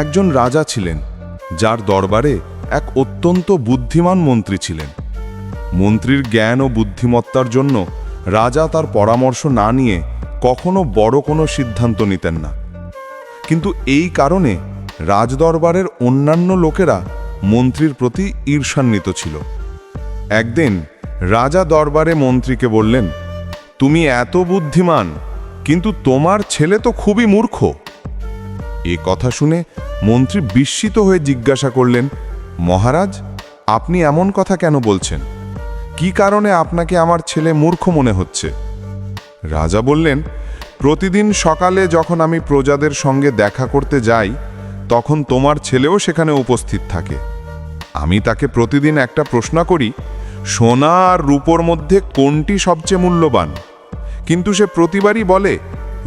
একজন রাজা ছিলেন, যার দরবারে এক অত্যন্ত বুদ্ধিমান মন্ত্রী ছিলেন। মন্ত্রীর জ্ঞান ও বুদ্ধিমত্তার জন্য রাজা তার পরামর্শ না নিয়ে কখনো বড় কোনো সিদ্ধান্ত নিতেন না। কিন্তু এই কারণে রাজদরবারের অন্যান্য লোকেরা মন্ত্রীর প্রতি ঈর্ষান্বিত ছিল। একদিন রাজা দরবারে মন্ত্রীকে বললেন, তুমি এত বুদ্ধিমান, কিন্তু তোমার ছেলে তো খুবই মূর্খ। এ কথা শুনে মন্ত্রী বিস্মিত হয়ে জিজ্ঞাসা করলেন, মহারাজ, আপনি এমন কথা কেন বলছেন? কি কারণে আপনাকে আমার ছেলে মূর্খ মনে হচ্ছে? রাজা বললেন, প্রতিদিন সকালে যখন আমি প্রজাদের সঙ্গে দেখা করতে যাই, তখন তোমার ছেলেও সেখানে উপস্থিত থাকে। আমি তাকে প্রতিদিন একটা প্রশ্ন করি, সোনা আর রূপোর মধ্যে কোনটি সবচেয়ে মূল্যবান? কিন্তু সে প্রতিবারই বলে,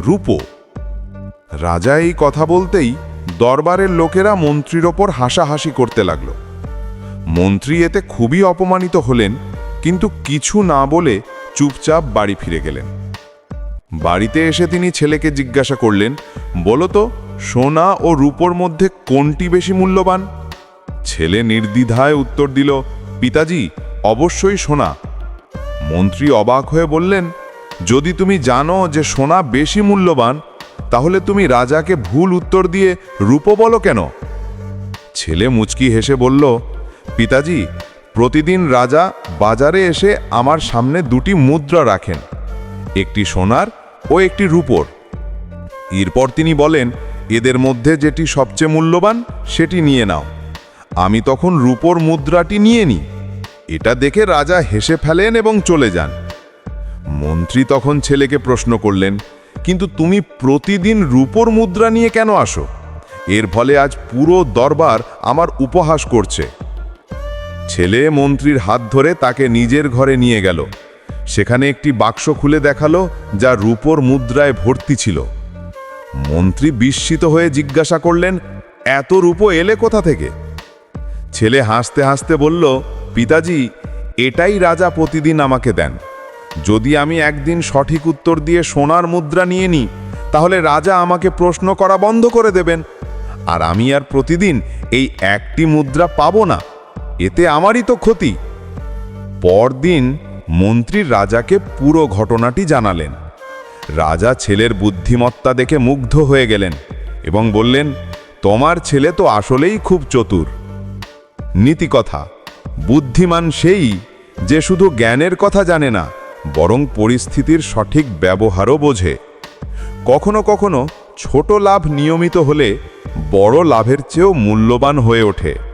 রূপো। রাজা এই কথা বলতেই দরবারের লোকেরা মন্ত্রীর ওপর হাসাহাসি করতে লাগল। মন্ত্রী এতে খুবই অপমানিত হলেন, কিন্তু কিছু না বলে চুপচাপ বাড়ি ফিরে গেলেন। বাড়িতে এসে তিনি ছেলেকে জিজ্ঞাসা করলেন বলতো সোনা ও রূপোর মধ্যে কোনটি বেশি মূল্যবান? ছেলে নির্দ্বিধায় উত্তর দিল, পিতাজি, অবশ্যই সোনা। মন্ত্রী অবাক হয়ে বললেন, যদি তুমি জানো যে সোনা বেশি মূল্যবান তাহলে তুমি রাজাকে ভুল উত্তর দিয়ে রূপো বলো কেন? ছেলে মুচকি হেসে বলল, পিতাজি, প্রতিদিন রাজা বাজারে এসে আমার সামনে দুটি মুদ্রা রাখেন, একটি সোনার ও একটি রূপোর। এরপর তিনি বলেন, এদের মধ্যে যেটি সবচেয়ে মূল্যবান, সেটি নিয়ে নাও। আমি তখন রূপোর মুদ্রাটি নিয়ে নিই। এটা দেখে রাজা হেসে ফেলেন এবং চলে যান। মন্ত্রী তখন ছেলেকে প্রশ্ন করলেন কিন্তু তুমি প্রতিদিন রূপোর মুদ্রা নিয়ে কেন আসো? এর ফলে আজ পুরো দরবার আমার উপহাস করছে। ছেলে মন্ত্রীর হাত ধরে তাকে নিজের ঘরে নিয়ে গেল। সেখানে একটি বাক্স খুলে দেখাল, যা রূপোর মুদ্রায় ভর্তি ছিল। মন্ত্রী বিস্মিত হয়ে জিজ্ঞাসা করলেন, এত রূপো এলে কোথা থেকে? ছেলে হাসতে হাসতে বলল, পিতাজি, এটাই রাজা প্রতিদিন আমাকে দেন। যদি আমি একদিন সঠিক উত্তর দিয়ে সোনার মুদ্রা নিয়ে নিই, তাহলে রাজা আমাকে প্রশ্ন করা বন্ধ করে দেবেন। আর আমি আর প্রতিদিন এই একটি মুদ্রা পাব না। এতে আমারই তো ক্ষতি। পরদিন মন্ত্রী রাজাকে পুরো ঘটনাটি জানালেন। রাজা ছেলের বুদ্ধিমত্তা দেখে মুগ্ধ হয়ে গেলেন এবং বললেন, তোমার ছেলে তো আসলেই খুব চতুর। নীতিকথা, বুদ্ধিমান সেই যে শুধু জ্ঞানের কথা জানে না বরং পরিস্থিতির সঠিক ব্যবহারও বোঝে। কখনো কখনো ছোট লাভ নিয়মিত হলে বড় লাভের চেয়েও মূল্যবান হয়ে ওঠে।